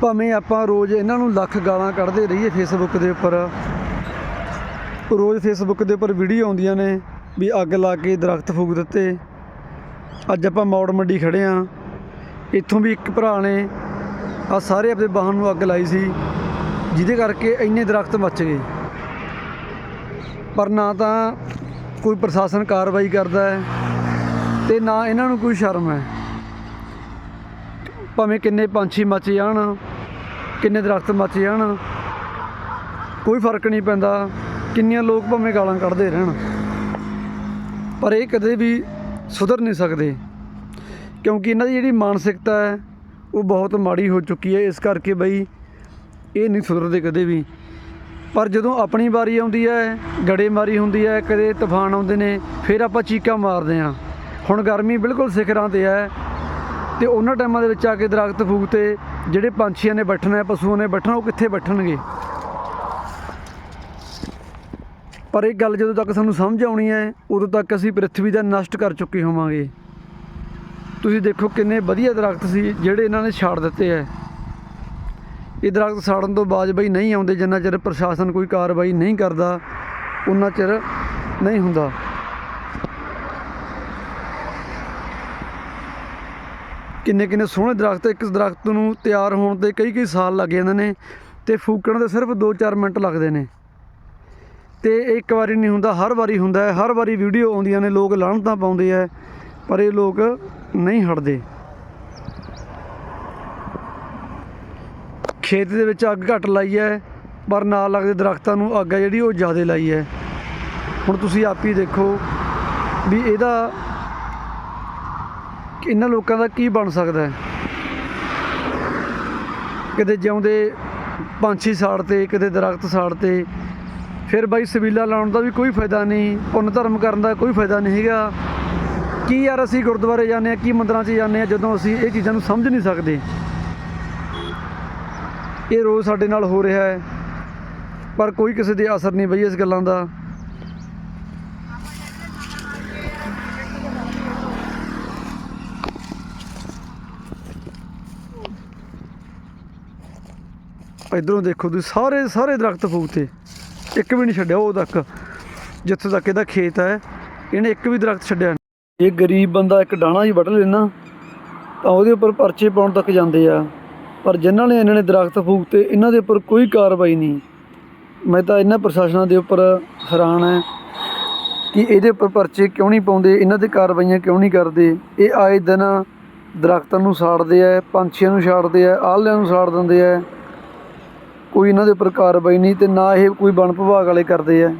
ਭਾਵੇਂ ਆਪਾਂ ਰੋਜ਼ ਇਹਨਾਂ ਨੂੰ ਲੱਖ ਗਾਲਾਂ ਕੱਢਦੇ ਰਹੀਏ ਫੇਸਬੁੱਕ ਦੇ ਉੱਪਰ, ਰੋਜ਼ ਫੇਸਬੁੱਕ ਦੇ ਉੱਪਰ ਵੀਡੀਓ ਆਉਂਦੀਆਂ ਨੇ ਵੀ ਅੱਗ ਲਾ ਕੇ ਦਰਖਤ ਫੂਕ ਦਿੱਤੇ। ਅੱਜ ਆਪਾਂ ਮੌੜ ਮੰਡੀ ਖੜੇ ਆ। ਇੱਥੋਂ ਵੀ ਇੱਕ ਭਰਾ ਨੇ ਆ ਸਾਰੇ ਆਪਣੇ ਵਾਹਨ ਨੂੰ ਅੱਗ ਲਾਈ ਸੀ, ਜਿਹਦੇ ਕਰਕੇ ਇੰਨੇ ਦਰਖਤ ਮੱਚ ਗਏ। ਪਰ ਨਾ ਤਾਂ ਕੋਈ ਪ੍ਰਸ਼ਾਸਨ ਕਾਰਵਾਈ ਕਰਦਾ ਹੈ ਤੇ ਨਾ ਇਹਨਾਂ ਨੂੰ ਕੋਈ ਸ਼ਰਮ ਹੈ। ਭਾਵੇਂ ਕਿੰਨੇ ਪੰਛੀ ਮੱਚ ਜਾਣ ਕਿੰਨੇ ਦਰਖਤ ਮੱਚ ਜਾਣ? ਕੋਈ ਫ਼ਰਕ ਨਹੀਂ ਪੈਂਦਾ। ਕਿੰਨੀਆਂ ਲੋਕ ਭਾਵੇਂ ਗਾਲਾਂ ਕੱਢਦੇ ਰਹਿਣ। ਪਰ ਇਹ ਕਦੇ ਵੀ ਸੁਧਰ ਨਹੀਂ ਸਕਦੇ। ਕਿਉਂਕਿ ਇਹਨਾਂ ਦੀ ਜਿਹੜੀ ਮਾਨਸਿਕਤਾ ਹੈ, ਉਹ ਬਹੁਤ ਮਾੜੀ ਹੋ ਚੁੱਕੀ ਹੈ। ਇਸ ਕਰਕੇ ਬਈ ਇਹ ਨਹੀਂ ਸੁਧਰਦੇ ਕਦੇ ਵੀ। ਪਰ ਜਦੋਂ ਆਪਣੀ ਵਾਰੀ ਆਉਂਦੀ ਹੈ ਗੜੇਮਾਰੀ ਹੁੰਦੀ ਹੈ, ਕਦੇ ਤੂਫਾਨ ਆਉਂਦੇ ਨੇ, ਫਿਰ ਆਪਾਂ ਚੀਕਾਂ ਮਾਰਦੇ ਹਾਂ। ਹੁਣ ਗਰਮੀ ਬਿਲਕੁਲ ਸਿਖਰਾਂ ਤੇ ਹੈ। ਤੇ ਉਹਨਾਂ ਟਾਈਮਾਂ ਦੇ ਵਿੱਚ ਆ ਕੇ ਦਰਖਤ ਫੂਕਤੇ, ਜਿਹੜੇ ਪੰਛੀਆਂ ਨੇ ਬੈਠਣਾ ਪਸ਼ੂਆਂ ਨੇ ਬੈਠਣਾ ਉਹ ਕਿੱਥੇ ਬੈਠਣਗੇ ਪਰ ਇਹ ਗੱਲ ਜਦੋਂ ਤੱਕ ਸਾਨੂੰ ਸਮਝ ਆਉਣੀ ਹੈ, ਉਦੋਂ ਤੱਕ ਅਸੀਂ ਪ੍ਰithvi ਦਾ ਨਸ਼ਟ ਕਰ ਚੁੱਕੇ ਹੋਵਾਂਗੇ। ਤੁਸੀਂ ਦੇਖੋ ਕਿੰਨੇ ਵਧੀਆ ਦਰਖਤ ਸੀ, ਜਿਹੜੇ ਇਹਨਾਂ ਨੇ ਛਾੜ ਦਿੱਤੇ ਹੈ। ਇਹ ਦਰਖਤ ਸਾੜਨ ਤੋਂ ਬਾਅਦ ਬਈ ਨਹੀਂ ਆਉਂਦੇ, ਜਿੰਨਾ ਚਿਰ ਪ੍ਰਸ਼ਾਸਨ ਕੋਈ ਕਾਰਵਾਈ ਨਹੀਂ ਕਰਦਾ ਉਹਨਾਂ ਚਿਰ ਨਹੀਂ ਹੁੰਦਾ। ਕਿੰਨੇ ਕਿੰਨੇ ਸੋਹਣੇ ਦਰਖਤ, ਇੱਕ ਦਰਖਤ ਨੂੰ ਤਿਆਰ ਹੋਣ ਤੇ ਕਈ ਕਈ ਸਾਲ ਲੱਗ ਜਾਂਦੇ ਨੇ ਤੇ ਫੂਕਣ ਦੇ ਸਿਰਫ 2-4 ਮਿੰਟ ਲੱਗਦੇ ਨੇ। ਤੇ ਇਹ ਇੱਕ ਵਾਰੀ ਨਹੀਂ ਹੁੰਦਾ, ਹਰ ਵਾਰੀ ਹੁੰਦਾ ਹੈ, ਹਰ ਵਾਰੀ ਵੀਡੀਓ ਆਉਂਦੀਆਂ ਨੇ, ਲੋਕ ਲਾਹਣਤਾਂ ਪਾਉਂਦੇ ਆ, ਪਰ ਇਹ ਲੋਕ ਨਹੀਂ ਹਟਦੇ। ਖੇਤ ਦੇ ਵਿੱਚ ਅੱਗ ਘੱਟ ਲਾਈ ਹੈ, ਪਰ ਨਾਲ ਲੱਗਦੇ ਦਰਖਤਾਂ ਨੂੰ ਅੱਗ ਹੈ ਜਿਹੜੀ ਉਹ ਜ਼ਿਆਦਾ ਲਾਈ ਹੈ। ਹੁਣ ਤੁਸੀਂ ਆਪ ਹੀ ਦੇਖੋ ਵੀ ਇਹਦਾ ਇਹਨਾਂ ਲੋਕਾਂ ਦਾ ਕੀ ਬਣ ਸਕਦਾ ਹੈ? ਕਿਤੇ ਜਿਉਂਦੇ ਪੰਛੀ ਸਾੜ ਤੇ, ਕਿਤੇ ਦਰਖਤ ਸਾੜ ਤੇ, ਫਿਰ ਬਾਈ ਸਬੀਲਾ ਲਾਉਣ ਦਾ ਵੀ ਕੋਈ ਫਾਇਦਾ ਨਹੀਂ, ਪੁੰਨ ਧਰਮ ਕਰਨ ਦਾ ਕੋਈ ਫਾਇਦਾ ਨਹੀਂ ਹੈਗਾ। ਕੀ ਯਾਰ ਅਸੀਂ ਗੁਰਦੁਆਰੇ ਜਾਂਦੇ ਆ ਕੀ ਮੰਦਰਾਂ 'ਚ ਜਾਂਦੇ ਆ ਜਦੋਂ ਅਸੀਂ ਇਹ ਚੀਜ਼ਾਂ ਨੂੰ ਸਮਝ ਨਹੀਂ ਸਕਦੇ? ਇਹ ਰੋਜ਼ ਸਾਡੇ ਨਾਲ ਹੋ ਰਿਹਾ ਹੈ, ਪਰ ਕੋਈ ਕਿਸੇ ਦੇ ਅਸਰ ਨਹੀਂ ਬਈ ਇਸ ਗੱਲਾਂ ਦਾ। ਇਧਰੋਂ ਦੇਖੋ ਤੁਸੀਂ ਸਾਰੇ ਸਾਰੇ ਦਰਖਤ ਫੂਕਤੇ ਇੱਕ ਵੀ ਨਹੀਂ ਛੱਡਿਆ ਉਹ ਤੱਕ। ਜਿੱਥੇ ਤੱਕ ਇਹਦਾ ਖੇਤ ਹੈ, ਇਹਨੇ ਇੱਕ ਵੀ ਦਰਖਤ ਛੱਡਿਆ ਨਹੀਂ। ਇਹ ਗਰੀਬ ਬੰਦਾ ਇੱਕ ਡਾਣਾ ਹੀ ਵੱਢ ਲੈਣਾ ਤਾਂ ਉਹਦੇ ਉੱਪਰ ਪਰਚੇ ਪਾਉਣ ਤੱਕ ਜਾਂਦੇ ਆ। ਪਰ ਜਿਨ੍ਹਾਂ ਨੇ ਇਹਨਾਂ ਨੇ ਦਰਖਤ ਫੂਕਤੇ ਇਹਨਾਂ ਦੇ ਉੱਪਰ ਕੋਈ ਕਾਰਵਾਈ ਨਹੀਂ। ਮੈਂ ਤਾਂ ਇਹਨਾਂ ਪ੍ਰਸ਼ਾਸਨਾਂ ਦੇ ਉੱਪਰ ਹੈਰਾਨ ਹੈ ਕਿ ਇਹਦੇ ਉੱਪਰ ਪਰਚੇ ਕਿਉਂ ਨਹੀਂ ਪਾਉਂਦੇ, ਇਹਨਾਂ ਤੇ ਕਾਰਵਾਈਆਂ ਕਿਉਂ ਨਹੀਂ ਕਰਦੇ। ਇਹ ਆਏ ਦਿਨ ਦਰਖਤਾਂ ਨੂੰ ਸਾੜਦੇ ਆ, ਪੰਛੀਆਂ ਨੂੰ ਸਾੜਦੇ ਆ ਆਲਿਆਂ ਨੂੰ ਸਾੜ ਦਿੰਦੇ ਆ। ਕੋਈ ਇਹਨਾਂ ਦੇ ਉੱਪਰ ਕਾਰਵਾਈ ਨਹੀਂ ਅਤੇ ਨਾ ਇਹ ਕੋਈ ਵਣ ਵਿਭਾਗ ਵਾਲੇ ਕਰਦੇ ਹੈ